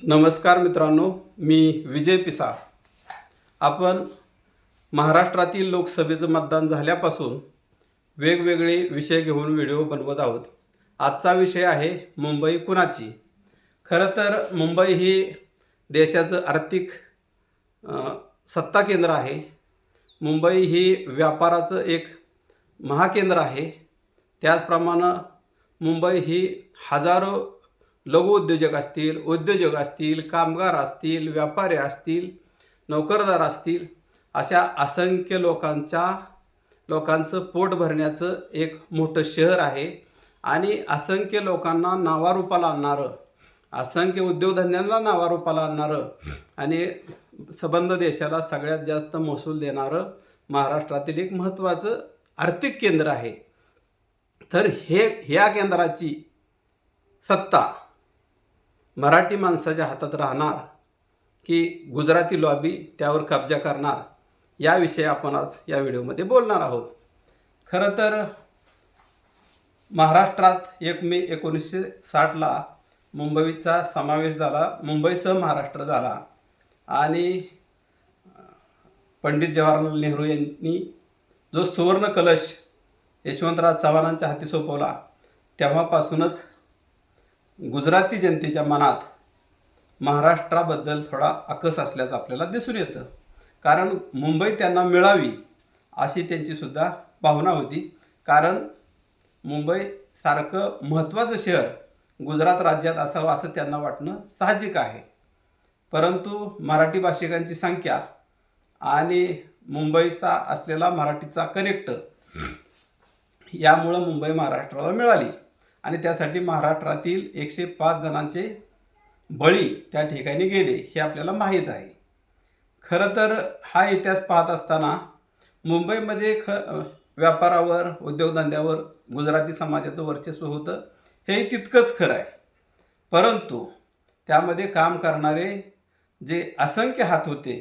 नमस्कार मित्रांनो मी विजय पिसाळ. आपण महाराष्ट्रातील लोकसभेचं मतदान झाल्यापासून वेगवेगळे विषय घेऊन व्हिडिओ बनवत आहोत. आजचा विषय आहे मुंबई कुणाची? खरं तर मुंबई ही देशाचं आर्थिक सत्ता केंद्र आहे. मुंबई ही व्यापाराचं एक महाकेंद्र आहे. त्याचप्रमाणे मुंबई ही हजारो लघुउद्योजक असतील उद्योजक असतील कामगार असतील व्यापारी असतील नोकरदार असतील अशा असंख्य लोकांच्या लोकांचं पोट भरण्याचं एक मोठं शहर आहे. आणि असंख्य लोकांना नावारूपाला आणणारं असंख्य उद्योगधंद्यांना नावारूपाला आणणारं आणि सबंध देशाला सगळ्यात जास्त महसूल देणारं महाराष्ट्रातील एक महत्त्वाचं आर्थिक केंद्र आहे. तर हे ह्या केंद्राची सत्ता मराठी माणसाच्या हातात राहणार की गुजराती लॉबी त्यावर कब्जा करणार याविषयी आपण आज या व्हिडिओमध्ये बोलणार आहोत. खरं तर महाराष्ट्रात एक मे एकोणीसशे साठला मुंबईचा समावेश झाला मुंबईसह महाराष्ट्र झाला. आणि पंडित जवाहरलाल नेहरू यांनी जो सुवर्ण कलश यशवंतराव चव्हाणांच्या हाती सोपवला तेव्हापासूनच गुजराती जनतेच्या मनात महाराष्ट्राबद्दल थोडा आकस असल्याचं आपल्याला दिसून येतं. कारण मुंबई त्यांना मिळावी अशी त्यांचीसुद्धा भावना होती. कारण मुंबई सारखं महत्त्वाचं शहर गुजरात राज्यात असावं असं त्यांना वाटणं साहजिक आहे. परंतु मराठी भाषिकांची संख्या आणि मुंबईचा असलेला मराठीचा कनेक्ट यामुळं मुंबई महाराष्ट्राला मिळाली. आणि त्यासाठी महाराष्ट्रातील एकशे पाच जणांचे बळी त्या ठिकाणी गेले हे आपल्याला माहीत आहे. खरं तर हा इतिहास पाहत असताना मुंबईमध्ये ख व्यापारावर उद्योगधंद्यावर गुजराती समाजाचं वर्चस्व होतं हे तितकंच खरं आहे. परंतु त्यामध्ये काम करणारे जे असंख्य हात होते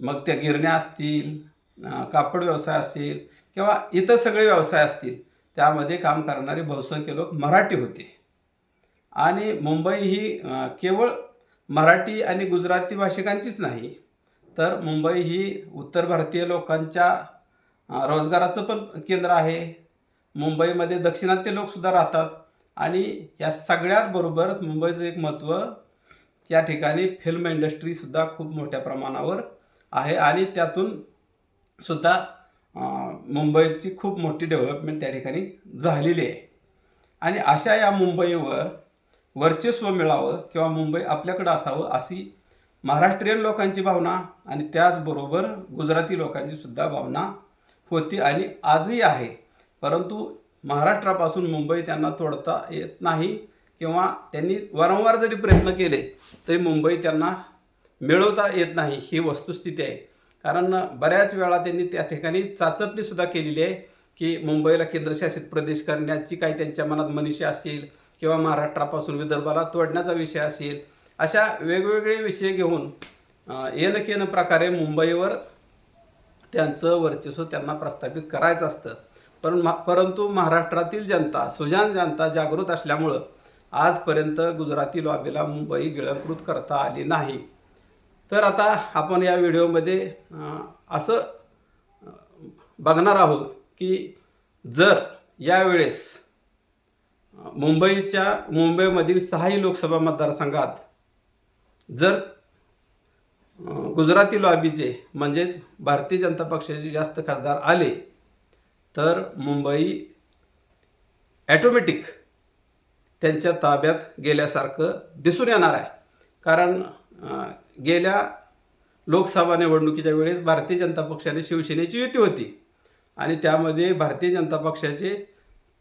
मग त्या गिरण्या असतील कापड व्यवसाय असेल किंवा इतर सगळे व्यवसाय असतील त्यामध्ये काम करणारे बहुसंख्य लोक मराठी होते. आणि मुंबई ही केवळ मराठी आणि गुजराती भाषिकांचीच नाही तर मुंबई ही उत्तर भारतीय लोकांच्या रोजगाराचं पण केंद्र आहे. मुंबईमध्ये दक्षिणात्य लोकसुद्धा राहतात आणि या सगळ्यांबरोबर मुंबईचं एक महत्त्व या ठिकाणी फिल्म इंडस्ट्रीसुद्धा खूप मोठ्या प्रमाणावर आहे आणि त्यातून सुद्धा मुंबईची खूप मोठी डेव्हलपमेंट त्या ठिकाणी झालेली आहे. आणि अशा या मुंबईवर वर्चस्व मिळावं किंवा मुंबई आपल्याकडं असावं अशी महाराष्ट्रीयन लोकांची भावना आणि त्याचबरोबर गुजराती लोकांची सुद्धा भावना होती आणि आजही आहे. परंतु महाराष्ट्रापासून मुंबई त्यांना तोडता येत नाही किंवा त्यांनी वारंवार जरी प्रयत्न केले तरी मुंबई त्यांना मिळवता येत नाही ही वस्तुस्थिती आहे. कारण बऱ्याच वेळा त्यांनी त्या ठिकाणी चाचपणीसुद्धा केलेली आहे की मुंबईला केंद्रशासित प्रदेश करण्याची काही त्यांच्या मनात मनीषा असेल किंवा महाराष्ट्रापासून विदर्भाला तोडण्याचा विषय असेल अशा वेगवेगळे विषय घेऊन येन केन प्रकारे मुंबईवर त्यांचं वर्चस्व त्यांना प्रस्थापित करायचं असतं. पण परंतु महाराष्ट्रातील जनता सुजान जनता जागृत असल्यामुळं आजपर्यंत गुजराती लॉबीला मुंबई गिळंकृत करता आली नाही. तर आता आपण या व्हिडिओमध्ये असं बघणार आहोत की जर यावेळेस मुंबईच्या मुंबईमधील सहाही लोकसभा मतदारसंघात जर गुजराती लॉबीचे म्हणजेच भारतीय जनता पक्षाचे जास्त खासदार आले तर मुंबई ॲटोमॅटिक त्यांच्या ताब्यात गेल्यासारखं दिसून येणार आहे. कारण गेल्या लोकसभा निवडणुकीच्या वेळेस भारतीय जनता पक्षाने शिवसेनेची युती होती. आणि त्यामध्ये भारतीय जनता पक्षाचे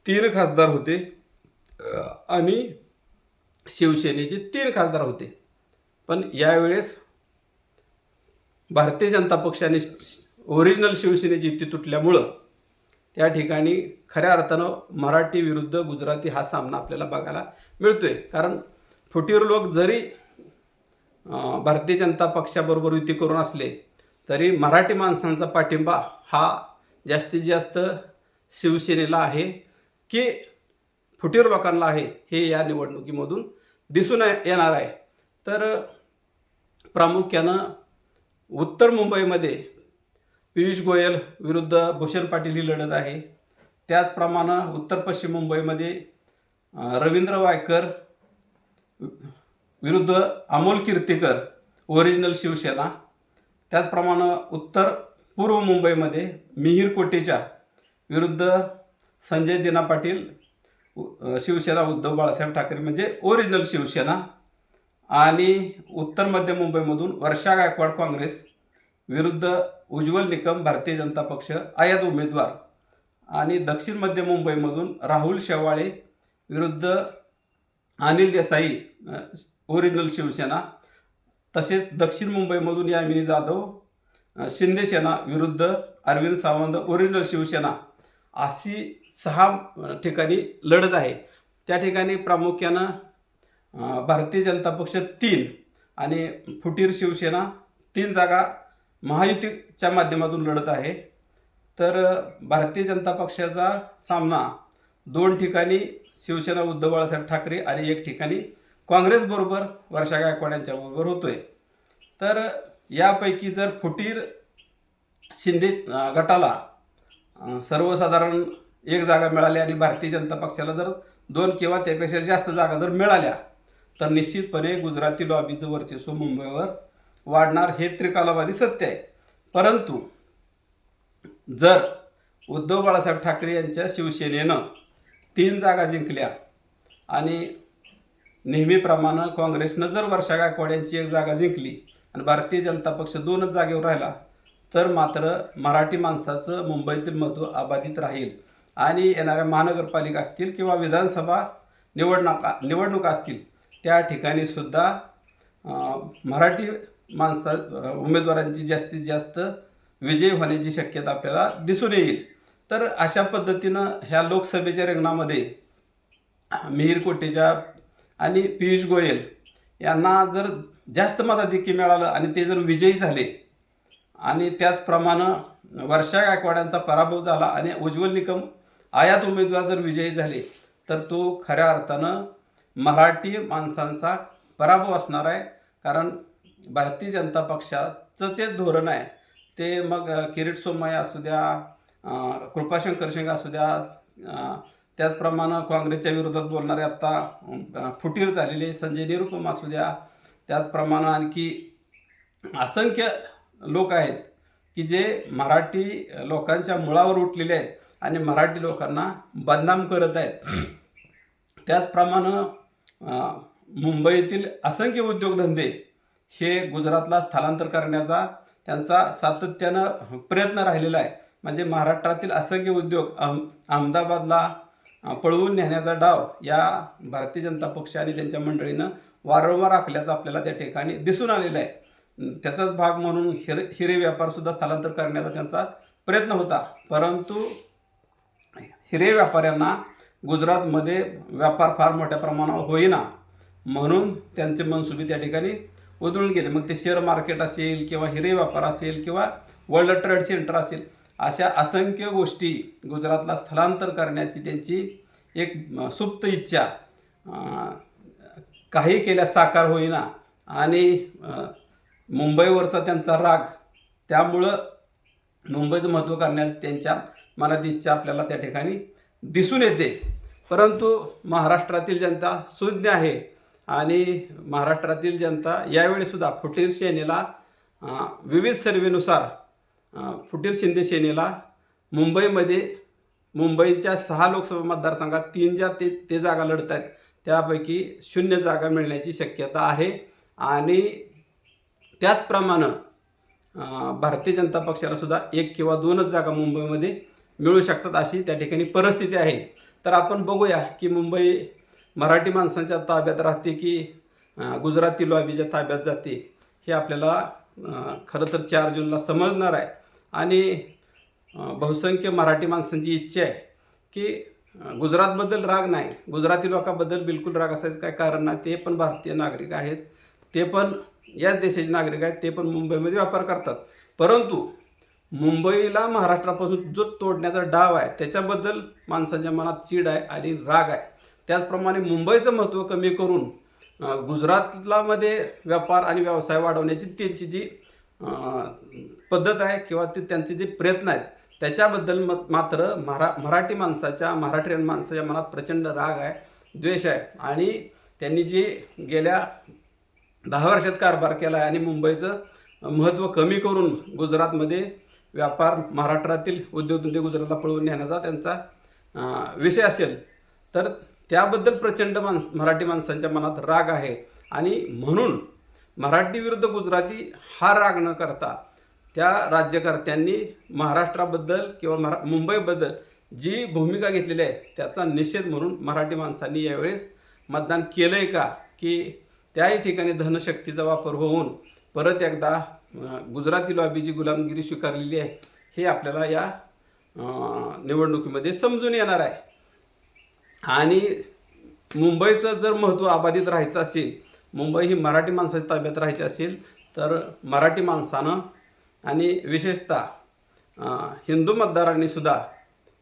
तीन खासदार होते आणि शिवसेनेचे तीन खासदार होते. पण यावेळेस भारतीय जनता पक्षाने ओरिजिनल शिवसेनेची युती तुटल्यामुळं त्या ठिकाणी खऱ्या अर्थानं मराठी विरुद्ध गुजराती हा सामना आपल्याला बघायला मिळतोय. कारण फुटीर लोक जरी भारतीय जनता पक्षाबरोबर युती करून असले तरी मराठी माणसांचा पाठिंबा हा जास्तीत जास्त शिवसेनेला आहे की फुटीर लोकांना आहे हे या निवडणुकीमधून दिसून येणार आहे. तर प्रामुख्यानं उत्तर मुंबईमध्ये पियुष गोयल विरुद्ध भूषण पाटील ही लढत आहे. त्याचप्रमाणे उत्तर पश्चिम मुंबईमध्ये रवींद्र वायकर विरुद्ध अमोल कीर्तीकर ओरिजिनल शिवसेना. त्याचप्रमाणे उत्तर पूर्व मुंबईमध्ये मिहीर कोटेच्या विरुद्ध संजय दिना पाटील शिवसेना उद्धव बाळासाहेब ठाकरे म्हणजे ओरिजिनल शिवसेना. आणि उत्तर मध्य मुंबईमधून वर्षा गायकवाड काँग्रेस विरुद्ध उज्ज्वल निकम भारतीय जनता पक्ष आयात उमेदवार. आणि दक्षिण मध्य मुंबईमधून राहुल शेवाळे विरुद्ध अनिल देसाई ओरिजिनल शिवसेना तसेच दक्षिण मुंबईमधून यामिनी जाधव शिंदेसेना विरुद्ध अरविंद सावंत ओरिजिनल शिवसेना अशी सहा ठिकाणी लढत आहे. त्या ठिकाणी प्रामुख्यानं भारतीय जनता पक्ष तीन आणि फुटीर शिवसेना तीन जागा महायुतीच्या माध्यमातून लढत आहे. तर भारतीय जनता पक्षाचा सामना दोन ठिकाणी शिवसेना उद्धव बाळासाहेब ठाकरे आणि एक ठिकाणी काँग्रेसबरोबर वर्षा गायकवाड यांच्याबरोबर होतोय. तर यापैकी जर फुटीर शिंदे गटाला सर्वसाधारण एक जागा मिळाली आणि भारतीय जनता पक्षाला जर दोन किंवा त्यापेक्षा जास्त जागा जर मिळाल्या तर निश्चितपणे गुजराती लॉबीचं वर्चस्व मुंबईवर वाढणार हे त्रिकालावादी सत्य आहे. परंतु जर उद्धव बाळासाहेब ठाकरे यांच्या शिवसेनेनं तीन जागा जिंकल्या आणि नेहमीप्रमाणे काँग्रेसनं जर वर्षा गायकवाड यांची एक जागा जिंकली आणि भारतीय जनता पक्ष दोनच जागेवर राहिला तर मात्र मराठी माणसाचं मुंबईतील महत्त्व अबाधित राहील आणि येणाऱ्या महानगरपालिका असतील किंवा विधानसभा निवडणुका निवडणुका असतील त्या ठिकाणी सुद्धा मराठी माणसा उमेदवारांची जास्तीत जास्त विजय होण्याची शक्यता आपल्याला दिसून येईल. तर अशा पद्धतीनं ह्या लोकसभेच्या रिंगणामध्ये मिहीर कोटेच्या आणि पियुष गोयल यांना जर जास्त मताधिक्य मिळालं आणि ते जर विजयी झाले आणि त्याचप्रमाणे वर्षा गायकवाडांचा पराभव झाला आणि उज्ज्वल निकम आयात उमेदवार जर विजयी झाले तर तो खऱ्या अर्थानं मराठी माणसांचा पराभव असणार आहे. कारण भारतीय जनता पक्षाचं जे धोरण आहे ते मग किरीट सोमय्या असू द्या कृपाशंकर सिंग असू द्या त्याचप्रमाणे काँग्रेसच्या विरोधात बोलणारे आत्ता फुटीर झालेले संजय निरुपम असू द्या. त्याचप्रमाणे आणखी असंख्य लोक आहेत की जे मराठी लोकांच्या मुळावर उठलेले आहेत आणि मराठी लोकांना बदनाम करत आहेत. त्याचप्रमाणे मुंबईतील असंख्य उद्योगधंदे हे गुजरातला स्थलांतर करण्याचा त्यांचा सातत्यानं प्रयत्न राहिलेला आहे. म्हणजे महाराष्ट्रातील असंख्य उद्योग अहम अहमदाबादला पळवून नेण्याचा डाव या भारतीय जनता पक्ष आणि त्यांच्या मंडळीनं वारंवार आखल्याचं आपल्याला त्या ठिकाणी दिसून आलेलं आहे. त्याचाच भाग म्हणून हिरे हिरे व्यापारसुद्धा स्थलांतर करण्याचा त्यांचा प्रयत्न होता. परंतु हिरे व्यापाऱ्यांना गुजरातमध्ये व्यापार फार मोठ्या प्रमाणावर होईना. म्हणून त्यांचे मनसुबे त्या ठिकाणी उधळून गेले. मग ते शेअर मार्केट असेल किंवा हिरे व्यापार असेल किंवा वर्ल्ड ट्रेड सेंटर असेल अशा असंख्य गोष्टी गुजरातला स्थलांतर करण्याची त्यांची एक सुप्त इच्छा काही केल्यास साकार होईना आणि मुंबईवरचा त्यांचा राग त्यामुळं मुंबईचं महत्त्व करण्यास त्यांच्या मनात इच्छा आपल्याला त्या ठिकाणी दिसून येते. परंतु महाराष्ट्रातील जनता सुज्ञ आहे आणि महाराष्ट्रातील जनता यावेळीसुद्धा फुटीर सेनेला विविध सर्वेनुसार फुटीर शिंदे सेनेला मुंबईमध्ये मुंबईच्या सहा लोकसभा मतदारसंघात तीन ज्या ते ते जागा लढत आहेत त्यापैकी शून्य जागा मिळण्याची शक्यता आहे. आणि त्याचप्रमाणे भारतीय जनता पक्षाला सुद्धा एक किंवा दोनच जागा मुंबईमध्ये मिळू शकतात अशी त्या ठिकाणी परिस्थिती आहे. तर आपण बघूया की मुंबई मराठी माणसांच्या ताब्यात राहते की गुजराती लॉबीच्या ताब्यात जाते हे आपल्याला खरं तर चार जूनला समजणार आहे. आणि बहुसंख्य मराठी माणसांची इच्छा आहे की गुजरातबद्दल राग नाही. गुजराती लोकांबद्दल बिलकुल राग असायचं काय कारण नाही. ते पण भारतीय नागरिक आहेत. ते पण याच देशाचे नागरिक आहेत. ते पण मुंबईमध्ये व्यापार करतात. परंतु मुंबईला महाराष्ट्रापासून जो तोडण्याचा डाव आहे त्याच्याबद्दल माणसांच्या मनात चीड आहे आणि राग आहे. त्याचप्रमाणे मुंबईचं महत्त्व कमी करून गुजरातलामध्ये गुजरातला मध्ये व्यापार आणि व्यवसाय वाढवण्याची त्यांची जी पद्धत आहे किंवा ते त्यांचे जे प्रयत्न आहेत त्याच्याबद्दल मत मात्र मरा मराठी माणसाच्या महाराष्ट्रीयन माणसाच्या मनात प्रचंड राग आहे द्वेष आहे. आणि त्यांनी जे गेल्या दहा वर्षात कारभार केला आहे आणि मुंबईचं महत्त्व कमी करून गुजरातमध्ये व्यापार महाराष्ट्रातील उद्योगधंदे गुजरातला पळवून नेण्याचा त्यांचा विषय असेल तर त्याबद्दल प्रचंड मान मराठी माणसांच्या मनात राग आहे. आणि म्हणून मराठी विरुद्ध गुजराती हा राग न करता त्या राज्यकर्त्यांनी महाराष्ट्राबद्दल किंवा मरा मुंबईबद्दल जी भूमिका घेतलेली आहे त्याचा निषेध म्हणून मराठी माणसांनी यावेळेस मतदान केलं आहे का? की त्याही ठिकाणी धनशक्तीचा वापर होऊन परत एकदा अं, गुजराती लॉबीची गुलामगिरी स्वीकारलेली आहे हे आपल्याला या निवडणुकीमध्ये समजून येणार आहे. आणि मुंबईचं जर महत्त्व अबाधित राहायचं असेल मुंबई ही मराठी माणसाच्या ताब्यात राहायची असेल तर मराठी माणसानं आणि विशेषतः हिंदू मतदारांनी सुद्धा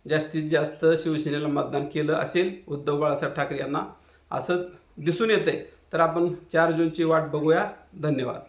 जास्तीत जास्त शिवसेनेला मतदान केलं असेल उद्धव बाळासाहेब ठाकरे यांना असं दिसून येते तर आपण चार जूनची वाट बघूया. धन्यवाद.